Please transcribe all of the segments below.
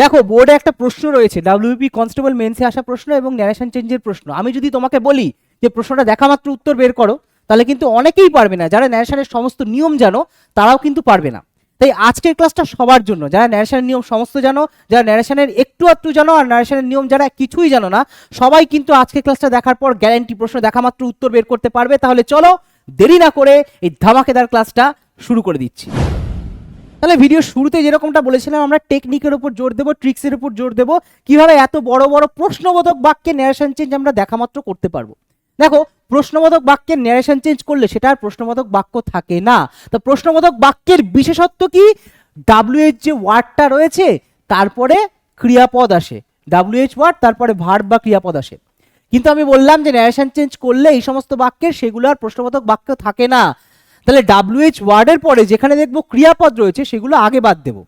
দেখো বোর্ডে একটা প্রশ্ন রয়েছে। ডাব্লিউপি কনস্টেবল মেন্সে আসা প্রশ্ন এবং ন্যারেশন চেঞ্জের প্রশ্ন। আমি যদি তোমাকে বলি যে প্রশ্নটা দেখা মাত্র উত্তর বের করো, তাহলে কিন্তু অনেকেই পারবে না। যারা ন্যারেশনের সমস্ত নিয়ম জানো, তারাও কিন্তু পারবে না। তাই আজকের ক্লাসটা সবার জন্য। যারা ন্যারেশনের নিয়ম সমস্ত জানো, যারা ন্যারেশনের একটু আধটু জানো আর ন্যারেশনের নিয়ম যারা কিছুই জানো না, সবাই কিন্তু আজকের ক্লাসটা দেখার পর গ্যারান্টি প্রশ্ন দেখা মাত্র উত্তর বের করতে পারবে। তাহলে চলো, দেরি না করে এই ধামাকেদার ক্লাসটা শুরু করে দিচ্ছি। তাহলে ভিডিও শুরুতে যেরকমটা বলেছিলাম, আমরা টেকনিকের উপর জোর দেবো ট্রিক্সের উপর জোর দেবো, কীভাবে এত বড় বড় প্রশ্নবোধক বাক্যে ন্যারেশন চেঞ্জ আমরা দেখা মাত্র করতে পারব। দেখো, প্রশ্নবোধক বাক্যের ন্যারেশন চেঞ্জ করলে সেটা আর প্রশ্নবোধক বাক্য থাকে না। তো প্রশ্নবোধক বাক্যের বিশেষত্ব কি? ডাব্লিউ এইচ যে ওয়ার্ডটা রয়েছে, তারপরে ক্রিয়াপদ আসে। ডাব্লিউ এইচ ওয়ার্ড তারপরে ভার্ব বা ক্রিয়াপদ আসে। কিন্তু আমি বললাম যে ন্যারেশন চেঞ্জ করলে এই সমস্ত বাক্যের সেগুলো আর প্রশ্নবোধক বাক্য থাকে না। তাহলে ডাব্লিউএইচ ওয়ার্ডের পরে যেখানে দেখব ক্রিয়াপদ রয়েছে, সেগুলো আগে বাদ দেবো।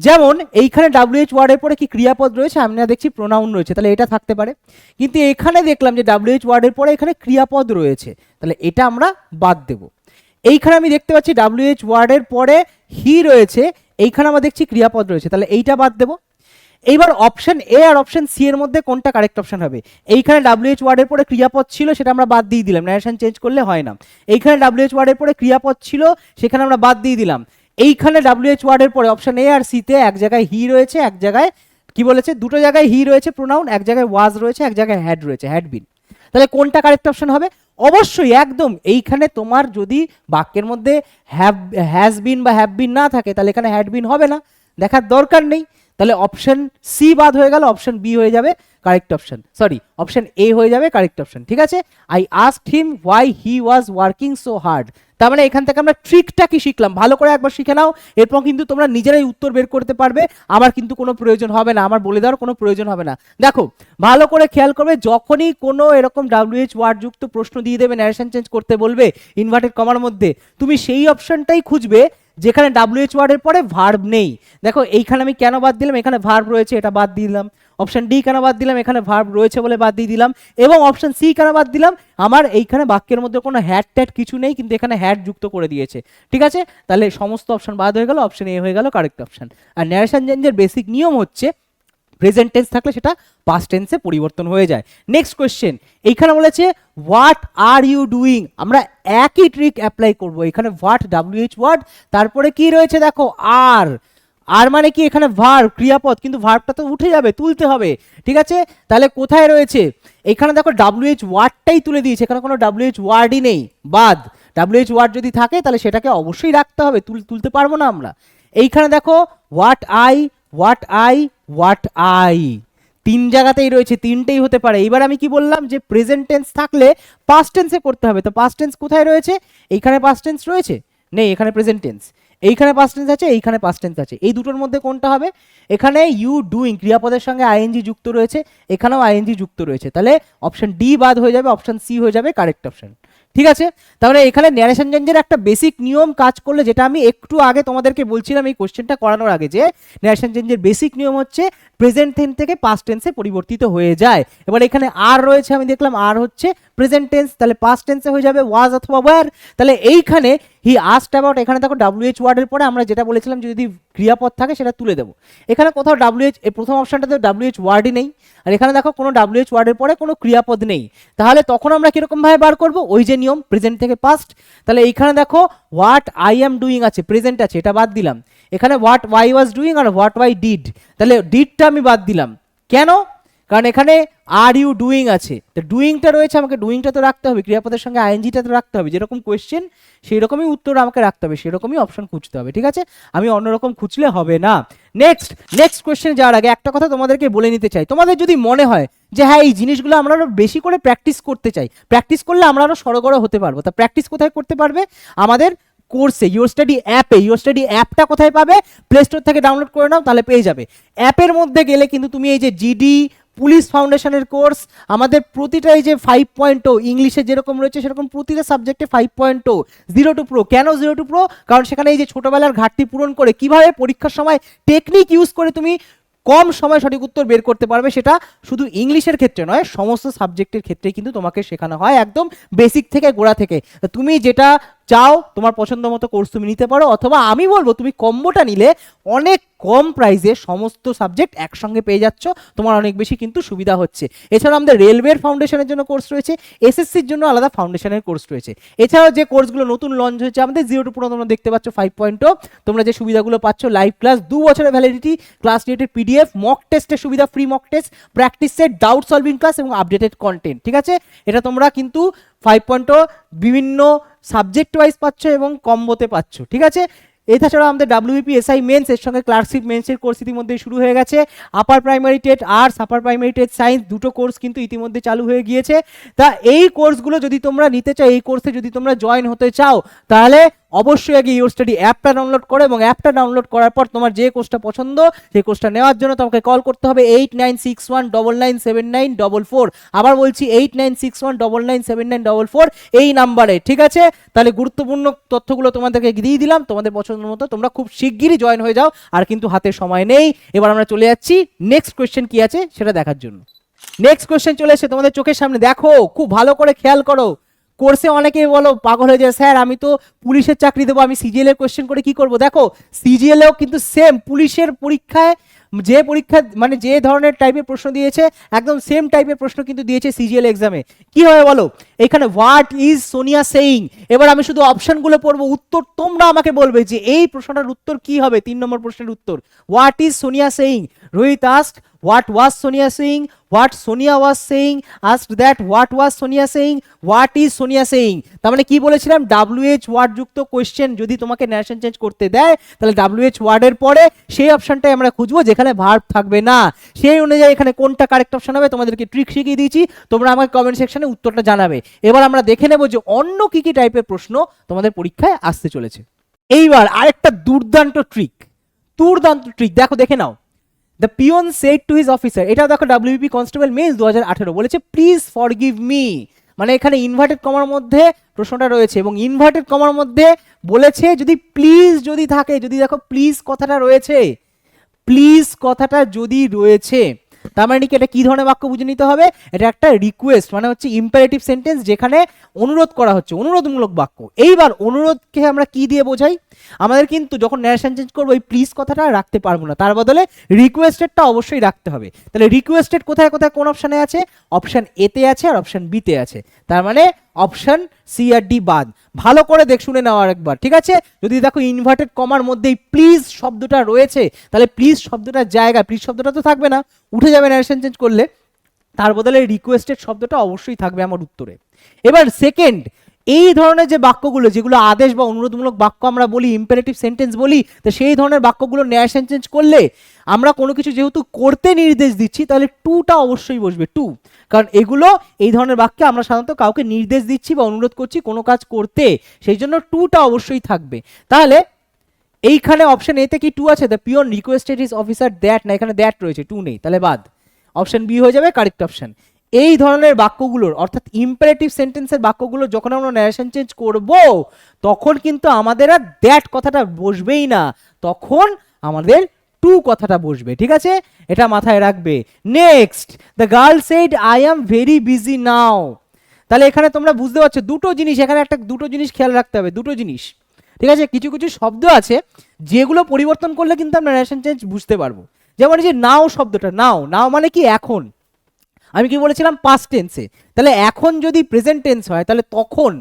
যেমন, এইখানে ডাব্লিউএইচ ওয়ার্ডের পরে কি ক্রিয়াপদ রয়েছে? আমরা দেখছি প্রোনাউন রয়েছে, তাহলে এটা থাকতে পারে। কিন্তু এখানে দেখলাম যে ডাব্লিউএইচ ওয়ার্ডের পরে এখানে ক্রিয়াপদ রয়েছে, তাহলে এটা আমরা বাদ দেব। এইখানে আমি দেখতে পাচ্ছি ডাব্লিউএইচ ওয়ার্ডের পরে হি রয়েছে, এইখানে আমরা দেখছি ক্রিয়াপদ রয়েছে, তাহলে এইটা বাদ দেবো। এইবার অপশন এ আর অপশন সি এর মধ্যে কোনটা কারেক্ট অপশন হবে? এইখানে ডাব্লিউএইচ ওয়ার্ডের পরে ক্রিয়াপদ ছিল, সেটা আমরা বাদ দিয়ে দিলাম ন্যারেশন চেঞ্জ করলে হয় না। এইখানে ডাব্লিউএইচ ওয়ার্ডের পরে ক্রিয়াপদ ছিল, সেখানে আমরা বাদ দিয়ে দিলাম। এইখানে ডাব্লিউএইচ ওয়ার্ডের পরে অপশন এ আর সিতে এক জায়গায় হি রয়েছে, এক জায়গায় কি বলেছে? দুটো জায়গায় হি রয়েছে প্রোনাউন এক জায়গায় ওয়াজ রয়েছে, এক জায়গায় হ্যাড রয়েছে হ্যাড বিন তাহলে কোনটা কারেক্ট অপশন হবে? অবশ্যই একদম এইখানে তোমার যদি বাক্যের মধ্যে হ্যাভ হ্যাজ বিন বা হ্যাভ বিন না থাকে, তাহলে এখানে হ্যাড বিন হবে না। দেখার দরকার নেই। তাহলে অপশন সি বাদ হয়ে গেল অপশন বি হয়ে যাবে correct option sorry option A হয়ে যাবে কারেক্ট অপশন ঠিক আছে? I ask him why he was working so hard তার মানে এখান থেকে আমরা ট্রিকটা কি শিখলাম? ভালো করে একবার শিখে নাও, এরপর কিন্তু তোমরা নিজেরাই উত্তর বের করতে পারবে। আমার কিন্তু কোনো প্রয়োজন হবে না, আমার বলে দেওয়ার কোনো প্রয়োজন হবে না। দেখো, ভালো করে খেয়াল করবে, যখনই কোনো এরকম ডাব্লিউএইচ ওয়ার্ড যুক্ত প্রশ্ন দিয়ে দেবে ন্যারেশন চেঞ্জ করতে বলবে ইনভার্টেড কমার মধ্যে, তুমি সেই অপশনটাই খুঁজবে যেখানে ডাব্লিউএইচ ওয়ার্ডের পরে ভার্ব নেই। দেখো, এইখানে আমি কেন বাদ দিলাম? এখানে ভার্ব রয়েছে, এটা বাদ দিয়ে দিলাম। অপশান ডি কেন বাদ দিলাম? এখানে ভার্ব রয়েছে বলে বাদ দিয়ে দিলাম। এবং অপশান সি কেন বাদ দিলাম? আমার এইখানে বাক্যের মধ্যে কোনো হ্যাট ট্যাট কিছু নেই, কিন্তু এখানে হ্যাট যুক্ত করে দিয়েছে। ঠিক আছে? তাহলে সমস্ত অপশান বাদ হয়ে গেল অপশান এ হয়ে গেল কারেক্ট অপশান আর ন্যারেশন চেঞ্জের বেসিক নিয়ম হচ্ছে প্রেজেন্ট টেন্স থাকলে সেটা পাস্ট টেন্সে পরিবর্তন হয়ে যায়। নেক্সট কোয়েশ্চেন এইখানে বলেছে হোয়াট আর ইউ ডুইং আমরা একই ট্রিক অ্যাপ্লাই করব। এখানে হোয়াট ডাব্লিউএইচ ওয়ার্ড তারপরে কি রয়েছে দেখো আর আর মানে কি? এখানে ভার্ব ক্রিয়াপদ, কিন্তু ভার্বটা তো উঠে যাবে, তুলতে হবে। ঠিক আছে? তাহলে কোথায় রয়েছে? এখানে দেখো ডাব্লিউএইচ ওয়ার্ডটাই তুলে দিয়েছে। এখানে কোনো ডাব্লিউএইচ ওয়ার্ডই নেই। বাদ। ডাব্লিউএইচ ওয়ার্ড যদি থাকে, তাহলে সেটাকে অবশ্যই রাখতে হবে। তুল, তুলতে পারব না আমরা। এইখানে দেখো what I what I what I তিন জায়গাতেই রয়েছে, তিনটেই হতে পারে। এবার আমি কি বললাম যে প্রেজেন্ট টেন্স থাকলে পাস্ট টেন্সে করতে হবে। তো পাস্ট টেন্স কোথায় রয়েছে? এইখানে পাস্ট টেন্স রয়েছে? নেই, এখানে প্রেজেন্ট টেন্স এইখানে পাস্ট টেন্স আছে, এইখানে পাস্ট টেন্স আছে। এই দুটোর মধ্যে কোনটা হবে? এখানে ইউ ডুইং ক্রিয়াপদের সঙ্গে আইএনজি যুক্ত রয়েছে, এখানেও আইএনজি যুক্ত রয়েছে। তাহলে অপশন ডি বাদ হয়ে যাবে অপশন সি হয়ে যাবে কারেক্ট অপশন ঠিক আছে? তাহলে এখানে ন্যারেশন চেঞ্জের একটা বেসিক নিয়ম কাজ করলে, যেটা আমি একটু আগে তোমাদেরকে বলছিলাম এই কোশ্চেনটা করানোর আগে, যে ন্যারেশন চেঞ্জের বেসিক নিয়ম হচ্ছে প্রেজেন্ট টেন্স থেকে পাস্ট টেন্সে পরিবর্তিত হয়ে যায়। এবার এখানে আর রয়েছে, আমি দেখলাম আর হচ্ছে প্রেজেন্ট টেন্স তাহলে পাস্ট টেন্সে হয়ে যাবে ওয়াজ অথবা ওয়ার তাহলে এইখানে হি আস্ট অ্যাবাউট এখানে দেখো ডাব্লিউএইচ ওয়ার্ডের পরে আমরা যেটা বলেছিলাম যদি ক্রিয়াপদ থাকে সেটা তুলে দেবো। এখানে কোথাও ডাব্লিউএইচ এই প্রথম অপশনটাতে ডাব্লিউএইচ ওয়ার্ডই নেই। আর এখানে দেখো কোনো ডাব্লিউএইচ ওয়ার্ডের পরে কোনো ক্রিয়াপদ নেই। তাহলে তখন আমরা কীরকমভাবে বার করব? ওই যে নিয়ম প্রেজেন্ট থেকে পাস্ট তাহলে এইখানে দেখো হোয়াট আই এম ডুইং আছে প্রেজেন্ট আছে, এটা বাদ দিলাম। এখানে হোয়াট ওয়াই ওয়াজ ডুইং আর হোয়াট ওয়াই ডিড তাহলে ডিডটা আমি বাদ দিলাম। কেন? কারণ এখানে আর ইউ ডুইং আছে। তো ডুইংটা রয়েছে, আমাকে ডুইংটা তো রাখতে হবে, ক্রিয়াপদের সঙ্গে আইএনজিটা তো রাখতে হবে, যেরকম কোয়েশ্চেন সেই রকমই উত্তর আমাকে রাখতে হবে, সেরকমই অপশন খুঁজতে হবে, ঠিক আছে? আমি অন্যরকম খুঁজলে হবে না। নেক্সট নেক্সট কোয়েশ্চেন যাওয়ার আগে একটা কথা তোমাদেরকে বলে নিতে চাই। তোমাদের যদি মনে হয় যে হ্যাঁ এই জিনিসগুলো আমরা আরও বেশি করে প্র্যাকটিস করতে চাই প্র্যাকটিস করলে আমরা আরও সড়গড় হতে পারব, তা প্র্যাকটিস কোথায় করতে পারবে? আমাদের কোর্সে ইউর স্টাডি অ্যাপে ইউর স্টাডি অ্যাপটা কোথায় পাবে? প্লে স্টোর থেকে ডাউনলোড করে নাও, তাহলে পেয়ে যাবে। অ্যাপের মধ্যে গেলে কিন্তু তুমি এই যে জিডি পুলিশ ফাউন্ডেশনের কোর্স, আমাদের প্রতিটা এই যে ফাইভ পয়েন্ট ও ইংলিশে যেরকম রয়েছে সেরকম প্রতিটা সাবজেক্টে ফাইভ পয়েন্ট ও জিরো টু প্রো কেন জিরো টু প্রো কারণ সেখানে এই যে ছোটোবেলার ঘাটতি পূরণ করে কীভাবে পরীক্ষার সময় টেকনিক ইউজ করে তুমি কম সময় সঠিক উত্তর বের করতে পারবে সেটা শুধু ইংলিশের ক্ষেত্রে নয়, সমস্ত সাবজেক্টের ক্ষেত্রে কিন্তু তোমাকে শেখানো হয় একদম বেসিক থেকে গোড়া থেকে। তুমি যেটা চাও, তোমার পছন্দ মতো কোর্স তুমি নিতে পারো, অথবা আমি বলব তুমি কম্বোটা নিলে অনেক কম প্রাইসে সমস্ত সাবজেক্ট একসঙ্গে পেয়ে যাচ্ছ, তোমার অনেক বেশি কিন্তু সুবিধা হচ্ছে। এছাড়া আমাদের রেলওয়ের ফাউন্ডেশনের জন্য কোর্স রয়েছে এসএসসির জন্য আলাদা ফাউন্ডেশনের কোর্স রয়েছে। এছাড়াও যে কোর্সগুলো নতুন লঞ্চ হয়েছে, আমাদের জিরো টু পুরো তোমরা দেখতে পাচ্ছ ফাইভ পয়েন্টও তোমরা যে সুবিধাগুলো পাচ্ছ লাইভ ক্লাস দু বছরের validity class related PDF mock টেস্টের সুবিধা free mock test practice set doubt solving class এবং আপডেটেড কন্টেন্ট ঠিক আছে? এটা তোমরা কিন্তু ফাইভ পয়েন্টও বিভিন্ন সাবজেক্ট ওয়াইজ পাচ্ছ এবং কম্বোতে পাচ্ছ, ঠিক আছে? এছাড়াও আমাদের ডাব্লিউপি এসআই মেন্স এর সঙ্গে ক্লার্কশিপ মেন্সের কোর্স ইতিমধ্যে শুরু হয়ে গেছে। Upper primary TET arts upper primary TET science দুটো কোর্স কিন্তু ইতিমধ্যে চালু হয়ে গিয়েছে। তা এই কোর্সগুলো যদি তোমরা নিতে চাও, এই কোর্সে যদি তোমরা জয়েন হতে চাও, তাহলে অবশ্যই আগে ইউর স্টাডি অ্যাপটা ডাউনলোড করো এবং অ্যাপটা ডাউনলোড করার পর তোমার যে কোর্সটা পছন্দ, সেই কোর্সটা নেওয়ার জন্য তোমাকে কল করতে হবে eight nine six one double nine seven nine double four আবার বলছি eight nine six one double nine seven nine double four এই নাম্বারে ঠিক আছে? তাহলে গুরুত্বপূর্ণ তথ্যগুলো তোমাদেরকে দিয়ে দিলাম, তোমাদের পছন্দ মতো তোমরা খুব শিগগিরই জয়েন হয়ে যাও, আর কিন্তু হাতে সময় নেই। এবার আমরা চলে যাচ্ছি নেক্সট কোয়েশ্চেন কি আছে সেটা দেখার জন্য। নেক্সট কোয়েশ্চেন চলে এসে তোমাদের চোখের সামনে, দেখো, খুব ভালো করে খেয়াল করো। কোর্সে অনেকেই বলো, পাগল হয়ে যায়, স্যার, আমি তো পুলিশের চাকরি দেবো, আমি সিজিএল এর কোয়েশ্চেন করে কি করব? দেখো সিজিএল এও কিন্তু সেম পুলিশের পরীক্ষায় যে পরীক্ষা মানে যে ধরনের টাইপের প্রশ্ন দিয়েছে, একদম সেম টাইপের প্রশ্ন কিন্তু দিয়েছে সিজিএল এক্সামে কি হয় বলো? এখানে হোয়াট ইজ সোনিয়া সেইং এবার আমি শুধু অপশনগুলো পড়ব, উত্তর তোমরা আমাকে বলবে যে এই প্রশ্নটার উত্তর কি হবে, তিন নম্বর প্রশ্নের উত্তর। What is Sonia saying Rohit ask what was Sonia saying what Sonia was saying ask that what was Sonia saying what is Sonia saying তার মানে কি বলেছিলাম? ডাব্লিউএইচ ওয়ার্ড যুক্ত কোয়েশ্চেন যদি তোমাকে ন্যাশন চেঞ্জ করতে দেয়, তাহলে ডাব্লিউএইচ ওয়ার্ডের পরে সেই অপশনটাই আমরা খুঁজবো যেখানে ভার্ব থাকবে না। সেই অনুযায়ী এখানে কোনটা কারেক্ট অপশন হবে, তোমাদেরকে ট্রিক শিখিয়ে দিয়েছি। তোমরা আমাকে কমেন্ট সেকশনে উত্তরটা জানাবে। এবার আমরা দেখে নেব যে অন্য কি কি টাইপের প্রশ্ন তোমাদের পরীক্ষায় আসতে চলেছে। এইবার আরেকটা দুর্দান্ত ট্রিক দুর্দান্ত ট্রিক দেখো, দেখে নাও। The peon said to his officer এটা দেখো ডাব্লিউপি কনস্টেবল মেন্স দু হাজার আঠেরো বলেছে প্লিজ ফর গিভ মি মানে এখানে ইনভার্টেড কমার মধ্যে প্রশ্নটা রয়েছে এবং ইনভার্টেড কমার মধ্যে বলেছে যদি প্লিজ যদি থাকে, যদি দেখো প্লিজ কথাটা রয়েছে প্লিজ কথাটা যদি রয়েছে। তার মানে কি, এটা কি ধরনের বাক্য বুঝে নিতে হবে? এটা একটা রিকোয়েস্ট মানে হচ্ছে ইম্পারেটিভ সেন্টেন্স যেখানে অনুরোধ করা হচ্ছে, অনুরোধমূলক বাক্য। এইবার অনুরোধকে আমরা কি দিয়ে বোঝাই? আমাদের কিন্তু যখন ন্যারেশন চেঞ্জ করব ওই প্লিজ কথাটা রাখতে পারব না। তার বদলে রিকোয়েস্টেডটা অবশ্যই রাখতে হবে। তাহলে রিকোয়েস্টেড কোথায় কোথায়, কোন অপশানে আছে? অপশান এতে আছে আর অপশান বিতে আছে। তার মানে অপশান সি আর ডি বাদ। ভালো করে দেখ, শুনে নেওয়ার একবার, ঠিক আছে? যদি দেখো ইনভার্টেড কমার মধ্যেই প্লিজ শব্দটা রয়েছে, তাহলে প্লিজ শব্দটার জায়গা প্লিজ শব্দটা তো থাকবে না, উঠে যাবে ন্যারেশন চেঞ্জ করলে, তার বদলে রিকোয়েস্টেড শব্দটা অবশ্যই থাকবে আমার উত্তরে। এবার সেকেন্ড এই ধরনের যে বাক্যগুলো, যেগুলো আদেশ বা অনুরোধমূলক বাক্য আমরা বলি ইম্পারেটিভ সেন্টেন্স বলি, তো সেই ধরনের বাক্যগুলো ন্যায় সেন্টেন্স করলে আমরা কোনো কিছু যেহেতু করতে নির্দেশ দিচ্ছি, তাহলে টুটা অবশ্যই বসবে টু কারণ এগুলো, এই ধরনের বাক্যে আমরা সাধারণত কাউকে নির্দেশ দিচ্ছি বা অনুরোধ করছি কোনো কাজ করতে, সেই জন্য টুটা অবশ্যই থাকবে। তাহলে এইখানে অপশন এতে কি টু আছে? The peon requested his officer that না, এখানে দ্যাট রয়েছে টু নেই, তাহলে বাদ। অপশন বি হয়ে যাবে কারেক্ট অপশন এই ধরনের বাক্যগুলোর, অর্থাৎ ইম্পারেটিভ সেন্টেন্সের বাক্যগুলো যখন আমরা ন্যারেশন চেঞ্জ করব, তখন কিন্তু আমাদের আর দ্যাট কথাটা বসবেই না। তখন আমাদের টু কথাটা বসবে, ঠিক আছে? এটা মাথায় রাখবে। Next the girl said I am very busy now তাহলে এখানে তোমরা বুঝতে পারছ, দুটো জিনিস, এখানে একটা, দুটো জিনিস খেয়াল রাখতে হবে, দুটো জিনিস। ঠিক আছে? কিছু কিছু শব্দ আছে, যেগুলো পরিবর্তন করলে কিন্তু আমরা ন্যারেশন চেঞ্জ বুঝতে পারব। যেমন এই যে নাও শব্দটা নাও নাও মানে কি? এখন। আমি কি বলেছিলাম? পাস্ট টেন্সে তাহলে এখন যদি প্রেজেন্ট টেন্স হয়, তাহলে তখন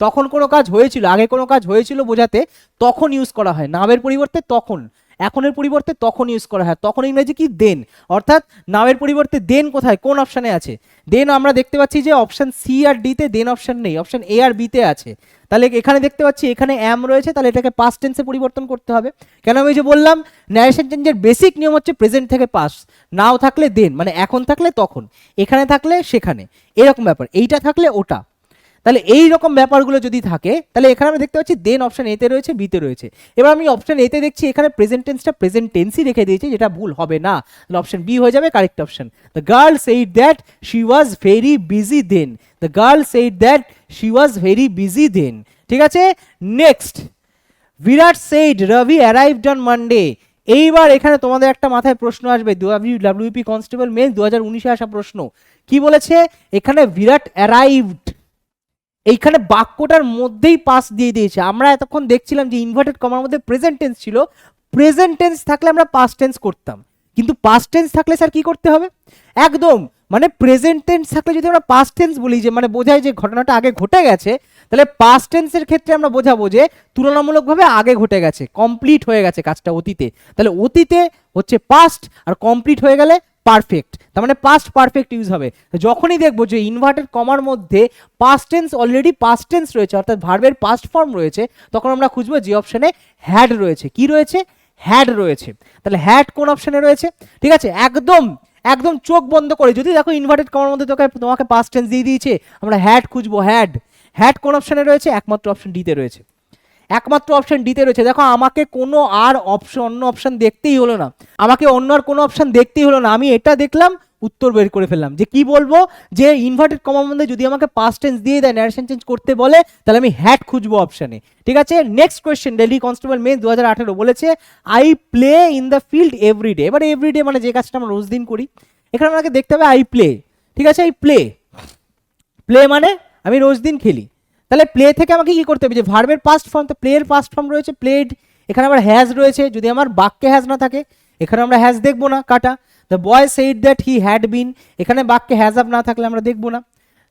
তখন কোনো কাজ হয়েছিল, আগে কোনো কাজ হয়েছিল বোঝাতে, তখন ইউজ করা হয়। নামের পরিবর্তে তখন। এখনের পরিবর্তে তখন ইউজ করা হয়। তখন ইংরেজি কি? দেন অর্থাৎ নামের পরিবর্তে দেন কোথায়? কোন অপশানে আছে? দেন আমরা দেখতে পাচ্ছি যে অপশান সি আর ডিতে দেন অপশান নেই। অপশান এ আর বিতে আছে। তাহলে এখানে দেখতে পাচ্ছি এখানে অ্যাম রয়েছে, তাহলে এটাকে পাস্ট টেন্সে পরিবর্তন করতে হবে। কেন আমি যে বললাম ন্যারেশন চেঞ্জের বেসিক নিয়ম হচ্ছে প্রেজেন্ট থেকে পাস নাও থাকলে দেন মানে এখন থাকলে তখন। এখানে থাকলে সেখানে। এরকম ব্যাপার। এইটা থাকলে ওটা। তাহলে এই রকম ব্যাপারগুলো যদি থাকে, তাহলে এখানে আমি দেখতে পাচ্ছি দেন অপশন এতে রয়েছে বিতে রয়েছে। এবার আমি অপশন এতে দেখছি এখানে প্রেজেন্ট টেন্সটা প্রেজেন্ট টেন্সই রেখে দিয়েছি, যেটা ভুল হবে না। তাহলে অপশন বি হয়ে যাবে correct option the girl said that she was very busy then the girl said that she was very busy then ঠিক আছে? Next Virat said Ravi arrived on Monday এইবার এখানে তোমাদের একটা মাথায় প্রশ্ন আসবে ডাব্লিউপি কনস্টেবল মেন দু হাজার উনিশে আসা প্রশ্ন। কি বলেছে? এখানে বিরাট অ্যারাইভড এইখানে বাক্যটার মধ্যেই পাস দিয়ে দিয়েছে। আমরা এতক্ষণ দেখছিলাম যে ইনভার্টেড কমার মধ্যে প্রেজেন্ট টেন্স ছিল। প্রেজেন্ট টেন্স থাকলে আমরা পাস্ট টেন্স করতাম। কিন্তু পাস্ট টেন্স থাকলে স্যার কি করতে হবে? একদম মানে প্রেজেন্ট টেন্স থাকলে যদি আমরা পাস্ট টেন্স বলি যে মানে বোঝায় যে ঘটনাটা আগে ঘটে গেছে, তাহলে পাস্ট টেন্সের ক্ষেত্রে আমরা বোঝাবো যে, তুলনামূলকভাবে আগে ঘটে গেছে কমপ্লিট হয়ে গেছে কাজটা অতীতে। তাহলে অতীতে হচ্ছে পাস্ট আর কমপ্লিট হয়ে গেলে পারফেক্ট তার মানে পাস্ট পারফেক্ট ইউজ হবে। যখনই দেখব যে ইনভার্টেড কমার মধ্যে past tense already past tense রয়েছে, অর্থাৎ ভার্বের পাস্ট ফর্ম রয়েছে, তখন আমরা খুঁজবো যে অপশনে হ্যাড রয়েছে। কি রয়েছে? হ্যাড রয়েছে। তাহলে হ্যাড কোন অপশনে রয়েছে? ঠিক আছে, একদম একদম চোখ বন্ধ করে, যদি দেখো ইনভার্টেড কমার মধ্যে তোকে, তোমাকে পাস্ট টেন্স দিয়ে দিয়েছে, আমরা হ্যাড খুঁজবো হ্যাড হ্যাড কোন অপশনে রয়েছে? একমাত্র অপশন ডিতে রয়েছে। একমাত্র অপশন ডিতে রয়েছে। দেখো, আমাকে কোনো আর অপশন অন্য অপশন দেখতেই হলো না। আমাকে অন্য আর কোনো অপশন দেখতেই হলো না। আমি এটা দেখলাম, উত্তর বের করে ফেললাম। যে কি বলব? যে ইনভার্টেড কমার মধ্যে যদি আমাকে পাস্ট টেন্স দিয়ে দেয় ন্যারেশন চেঞ্জ করতে বলে, তাহলে আমি হ্যাট খুঁজবো অপশানে ঠিক আছে? Next question Delhi constable May দু হাজার আঠেরো বলেছে I play in the field everyday এবার এভরিডে মানে যে কাজটা আমরা রোজ দিন করি, এখানে আমাকে দেখতে হবে আই প্লে ঠিক আছে? আই প্লে প্লে মানে আমি রোজ দিন খেলি। তাহলে প্লে থেকে আমাকে কি করতে হবে? যে ভার্বের পাস্ট ফর্ম তো প্লেয়ের পাস্ট ফর্ম রয়েছে প্লেড এখানে আমার হ্যাজ রয়েছে, যদি আমার বাক্যে হ্যাজ না থাকে, এখানে আমরা হ্যাজ দেখব না, কাটা। The boy said that he had been এখানে বাক্যে হ্যাজ আপ না থাকলে আমরা দেখব না।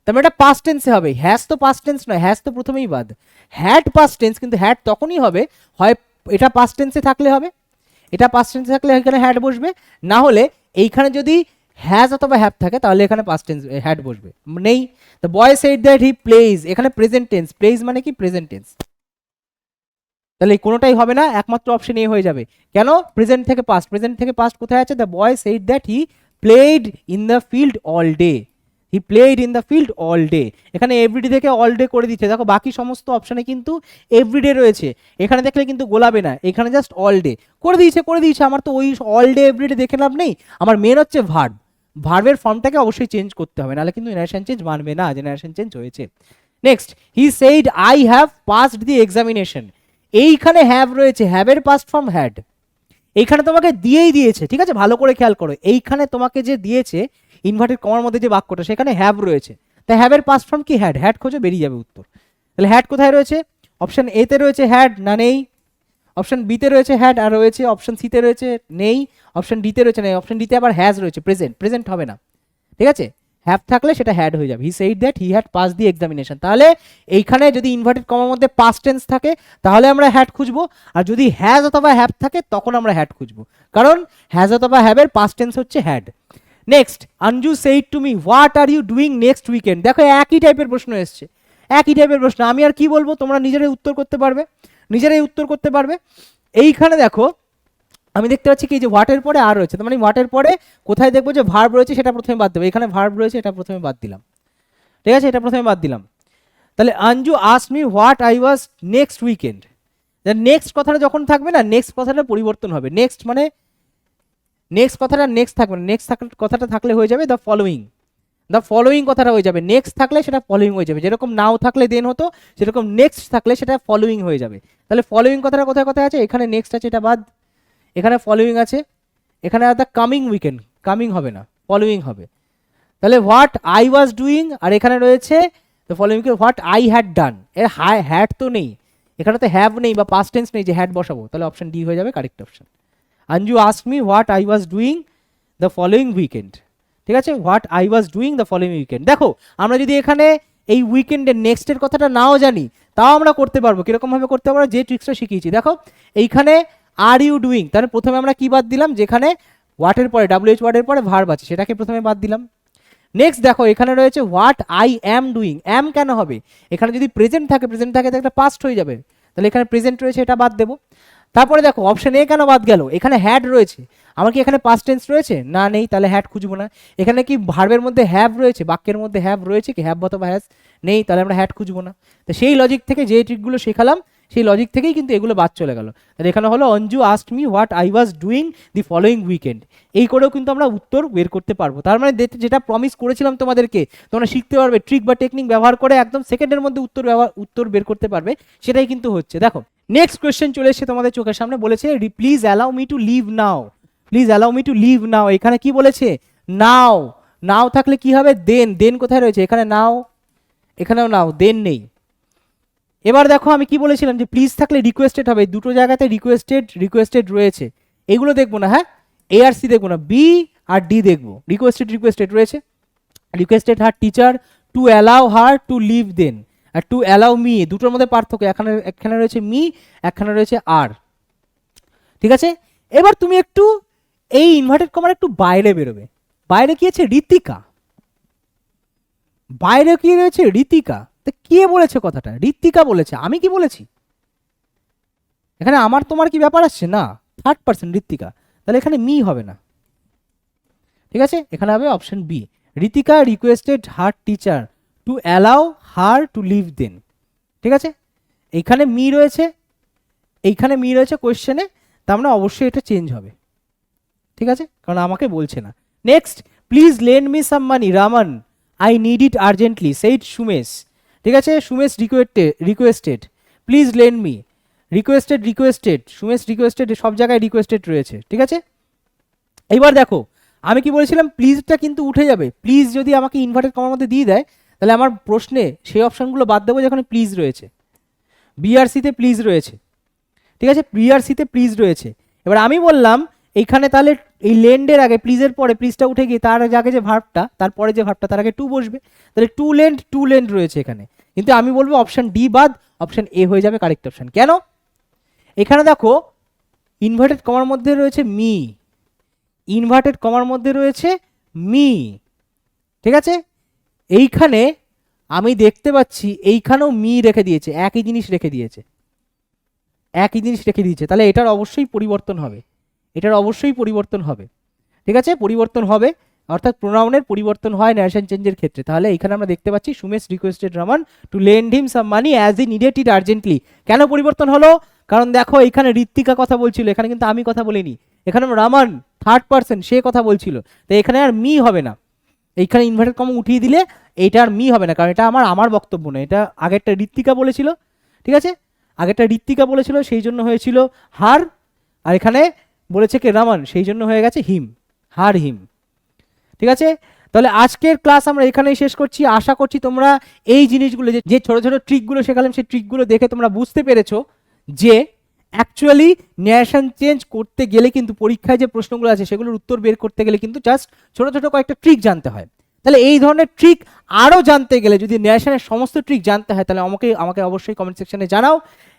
তারপরে এটা পাস্ট টেন্সে হবে। হ্যাজ তো পাস্ট টেন্স নয় হ্যাজ তো প্রথমেই বাদ। হ্যাড পাস্ট টেন্স কিন্তু হ্যাড তখনই হবে, হয় এটা পাস্ট টেন্সে থাকলে হবে, এটা পাস্ট টেন্সে থাকলে এখানে হ্যাড বসবে। না হলে এইখানে যদি হ্যাজ অথবা হ্যাভ থাকে, তাহলে এখানে পাস্ট টেন্স হ্যাড বসবে। নেই। The boy said that he plays এখানে প্রেজেন্ট টেন্স প্লেজ মানে কি? প্রেজেন্ট টেন্স তাহলে কোনোটাই হবে না, একমাত্র অপশন এ হয়ে যাবে। কেন? প্রেজেন্ট থেকে পাস্ট প্রেজেন্ট থেকে পাস্ট কোথায় আছে? The boy said that he played in the field all day he played in the field all day এখানে এভরিডে থেকে অল ডে করে দিচ্ছে। দেখো, বাকি সমস্ত অপশানে কিন্তু এভরিডে রয়েছে। এখানে দেখলে কিন্তু গোলাবে না। এখানে জাস্ট অল ডে করে দিয়েছে করে দিয়েছে। আমার তো ওই অল ডে এভরিডে দেখে লাভ নেই। আমার মেন হচ্ছে ভার্ব ভার্বের ফর্মটাকে অবশ্যই চেঞ্জ করতে হবে, নাহলে কিন্তু জেনারেশন চেঞ্জ মানবে না জেনারেশন চেঞ্জ হয়েছে। Next he said I have passed the examination এইখানে হ্যাভ রয়েছে হ্যাভের পাস্ট ফর্ম হ্যাড এইখানে তোমাকে দিয়েই দিয়েছে, ঠিক আছে? ভালো করে খেয়াল করো। এইখানে তোমাকে যে দিয়েছে ইনভার্টেড কমার মধ্যে যে বাক্যটা, সেখানে হ্যাভ রয়েছে। তাই হ্যাভের পাস্ট ফর্ম কি হ্যাড হ্যাড খোঁজো, বেরিয়ে যাবে উত্তর। তাহলে হ্যাড কোথায় রয়েছে? অপশন এতে রয়েছে হ্যাড না নেই অপশন বিতে রয়েছে হ্যাড আর রয়েছে অপশন সিতে রয়েছে নেই অপশন ডিতে রয়েছে নেই অপশন ডিতে আবার হ্যাজ রয়েছে প্রেজেন্ট প্রেজেন্ট হবে না। ঠিক আছে? হ্যাভ থাকলে সেটা হ্যাড হয়ে যাবে। He said that he had pass the examination তাহলে এইখানে যদি ইনভার্টেড কমার মধ্যে পাস্ট টেন্স থাকে, তাহলে আমরা হ্যাড খুঁজবো। আর যদি হ্যাজ অথবা হ্যাভ থাকে, তখন আমরা হ্যাড খুঁজবো। কারণ হ্যাজ অথবা হ্যাভের পাস্ট টেন্স হচ্ছে had next Anju said to me what are you doing next weekend দেখো, একই টাইপের প্রশ্ন এসছে। একই টাইপের প্রশ্ন। আমি আর কি বলব? তোমরা নিজেরাই উত্তর করতে পারবে। নিজেরাই উত্তর করতে পারবে। এইখানে দেখো, আমি দেখতে পাচ্ছি কি যে ওয়াটের পরে আর রয়েছে মানে ওয়াটের পরে কোথায় দেখব যে ভার্ব রয়েছে, সেটা প্রথমে বাদ দেবো। এখানে ভার্ব রয়েছে, এটা প্রথমে বাদ দিলাম। ঠিক আছে? এটা প্রথমে বাদ দিলাম। তাহলে Anju ask me what I was next weekend next কথাটা যখন থাকবে না নেক্সট কথাটা পরিবর্তন হবে। নেক্সট মানে নেক্সট কথাটা নেক্সট থাকবে না। নেক্সট কথাটা থাকলে হয়ে যাবে দ্য ফলোয়িং দ্য ফলোয়িং কথাটা হয়ে যাবে। নেক্সট থাকলে সেটা ফলোয়িং হয়ে যাবে। যেরকম নাও থাকলে দেন হতো, সেরকম নেক্সট থাকলে সেটা ফলোয়িং হয়ে যাবে। তাহলে ফলোয়িং কথাটা কোথায় কোথায় আছে? এখানে নেক্সট আছে, এটা বাদ। এখানে ফলোয়িং আছে। এখানে আর দ্য কামিং উইকেন্ড কামিং হবে না ফলোয়িং হবে। তাহলে হোয়াট আই ওয়াজ ডুইং আর এখানে রয়েছে the following what I had done এর হাই হ্যাড তো নেই। এখানে তো হ্যাভ নেই বা পাস্ট টেন্স নেই যে হ্যাড বসাবো। তাহলে অপশন ডি হয়ে যাবে correct option Anju ask me what I was doing the following weekend ঠিক আছে? What I was doing the following weekend দেখো, আমরা যদি এখানে এই উইকেন্ডের নেক্সটের কথাটা নাও জানি, তাও আমরা করতে পারব। কীরকমভাবে করতে পারব? যে ট্রিক্সটা শিখিয়েছি। দেখো, এইখানে আর ইউ ডুইং তাহলে প্রথমে আমরা কি বাদ দিলাম? যেখানে ওয়াটের পরে ডাব্লিউএইচ ওয়ার্ডের পরে ভার্ব আছে। সেটাকে প্রথমে বাদ দিলাম। নেক্সট দেখো, এখানে রয়েছে what I am doing am কেন হবে? এখানে যদি প্রেজেন্ট থাকে প্রেজেন্ট থাকে তো একটা পাস্ট হয়ে যাবে। তাহলে এখানে প্রেজেন্ট রয়েছে, এটা বাদ দেবো। তারপরে দেখো অপশন এ কেন বাদ গেল? এখানে হ্যাড রয়েছে। আমার কি এখানে পাস্ট টেন্স রয়েছে? না, নেই, তাহলে হ্যাড খুঁজবো না। এখানে কি ভার্বের মধ্যে হ্যাভ রয়েছে? বাক্যের মধ্যে হ্যাভ রয়েছে কি? হ্যাভ অথবা হ্যাজ নেই, তাহলে আমরা হ্যাড খুঁজবো না। তো সেই লজিক থেকে যে ট্রিকগুলো শেখালাম, সেই লজিক থেকেই কিন্তু এগুলো বাদ চলে গেল। তাহলে এখানে হলো, Anju asked me what I was doing the following weekend এই করেও কিন্তু আমরা উত্তর বের করতে পারব। তার মানে যেটা প্রমিস করেছিলাম তোমাদেরকে, তোমরা শিখতে পারবে। ট্রিক বা টেকনিক ব্যবহার করে একদম সেকেন্ডের মধ্যে উত্তর ব্যবহার উত্তর বের করতে পারবে, সেটাই কিন্তু হচ্ছে। দেখো নেক্সট কোয়েশ্চেন চলে এসেছে তোমাদের চোখের সামনে, বলেছে please allow me to leave now please allow me to leave now এখানে কি বলেছে? নাও নাও থাকলে কি হবে? দেন দেন কোথায় রয়েছে? এখানে নাও এখানেও নাও দেন নেই। এবার দেখো আমি কি বলেছিলাম যে প্লিজ থাকলে রিকোয়েস্টেড হবে। দুটো জায়গাতে রিকোয়েস্টেড রিকোয়েস্টেড রয়েছে। এগুলো দেখব না হ্যাঁ? এ আর সি দেখব না বি আর ডি দেখব। রিকোয়েস্টেড রিকোয়েস্টেড রয়েছে। Requested her teacher to allow her to leave then R to allow me দুটোর মধ্যে পার্থক্য এখানে এখানে রয়েছে মি এখানে রয়েছে আর ঠিক আছে? এবার তুমি একটু এই ইনভার্টেড কমার একটু বাইরে বেরোবে। বাইরে কি আছে? ঋতিকা বাইরে কি রয়েছে? ঋতিকা তা কে বলেছে কথাটা? ঋতিকা বলেছে। আমি কি বলেছি? এখানে আমার, তোমার কি ব্যাপার আসছে? না থার্ড পার্সন ঋতিকা তাহলে এখানে মি হবে না। ঠিক আছে? এখানে হবে option B Ritika requested her teacher to allow her to leave then ঠিক আছে? এইখানে মি রয়েছে, এইখানে মি রয়েছে কোয়েশ্চেনে তার মানে অবশ্যই এটা চেঞ্জ হবে। ঠিক আছে? কারণ আমাকে বলছে না। Next please lend me some money Raman I need it urgently said Sumesh ঠিক আছে? Sumesh requested requested please lend me requested requested Sumesh requested সব জায়গায় রিকোয়েস্টেড রয়েছে। ঠিক আছে? এইবার দেখো, আমি কি বলেছিলাম প্লিজটা কিন্তু উঠে যাবে। প্লিজ যদি আমাকে ইনভার্টেড কমার মধ্যে দিয়ে দেয় তাহলে আমার প্রশ্নে সেই অপশানগুলো বাদ দেবো যেখানে প্লিজ রয়েছে। বিআরসিতে প্লিজ রয়েছে। ঠিক আছে? বিআরসিতে প্লিজ রয়েছে। এবার আমি বললাম, এইখানে তাহলে এই লেন্ডের আগে প্লিজের পরে প্লিজটা উঠে গিয়ে, তার আগে যে ভার্বটা তারপরে যে ভার্বটা তার আগে টু বসবে। তাহলে টু লেন্ড টু লেন্ড রয়েছে এখানে। কিন্তু আমি বলব অপশান ডি বাদ অপশান এ হয়ে যাবে কারেক্ট অপশান কেন? এখানে দেখো ইনভার্টেড কমার মধ্যে রয়েছে মি ইনভার্টেড কমার মধ্যে রয়েছে মি ঠিক আছে? এইখানে আমি দেখতে পাচ্ছি এইখানেও মি রেখে দিয়েছে, একই জিনিস রেখে দিয়েছে। একই জিনিস রেখে দিয়েছে, তাহলে এটার অবশ্যই পরিবর্তন হবে। এটার অবশ্যই পরিবর্তন হবে। ঠিক আছে? পরিবর্তন হবে, অর্থাৎ প্রোনাউনের পরিবর্তন হয় ন্যারেশন চেঞ্জের ক্ষেত্রে। তাহলে এখানে আমরা দেখতে পাচ্ছি Sumesh requested Raman to lend him some money as he needed it urgently কেন পরিবর্তন হলো? কারণ দেখো এখানে ঋত্বিকা কথা বলছিল, এখানে কিন্তু আমি কথা বলিনি। এখানে রামান থার্ড পার্সন সে কথা বলছিল। তো এখানে আর মি হবে না। এইখানে ইনভার্টেড কম উঠিয়ে দিলে এইটা আর মি হবে না, কারণ এটা আমার আমার বক্তব্য নয়। এটা আগেরটা ঋত্বিকা বলেছিল, ঠিক আছে? আগেরটা ঋত্বিকা বলেছিল, সেই জন্য হয়েছিল হার, আর এখানে বলেছে কে? রামান, সেই জন্য হয়ে গেছে হিম, হার হিম। ঠিক আছে? তাহলে আজকের ক্লাস আমরা এখানেই শেষ করছি। আশা করছি তোমরা এই জিনিসগুলো, যে ছোট ছোট ট্রিকগুলো শেখালাম, সেই ট্রিকগুলো দেখে তোমরা বুঝতে পেরেছ যে অ্যাকচুয়ালি ন্যাশন চেঞ্জ করতে গেলে কিন্তু পরীক্ষায় যে প্রশ্নগুলো আছে, সেগুলোর উত্তর বের করতে গেলে কিন্তু জাস্ট ছোট ছোট কয়েকটা ট্রিক জানতে হয়। তাহলে এই ধরনের ট্রিক আরও জানতে গেলে, যদি ন্যাশনের সমস্ত ট্রিক জানতে হয়, তাহলে আমাকে আমাকে অবশ্যই কমেন্ট সেকশনে জানাও।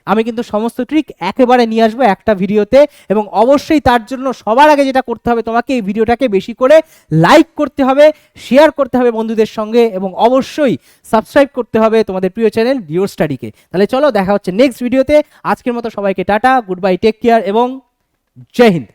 আমি কিন্তু সমস্ত ট্রিক একেবারে নিয়ে আসব একটা ভিডিওতে এবং অবশ্যই তার জন্য সবার আগে যেটা করতে হবে তোমাকে এই ভিডিওটাকে বেশি করে লাইক করতে হবে শেয়ার করতে হবে বন্ধুদের সঙ্গে এবং অবশ্যই সাবস্ক্রাইব করতে হবে তোমাদের প্রিয় চ্যানেল ডিওর স্টাডিকে তাহলে চলো দেখা হচ্ছে নেক্সট ভিডিওতে আজকের মতো সবাইকে tata good bye take care এবং জয় হিন্দ।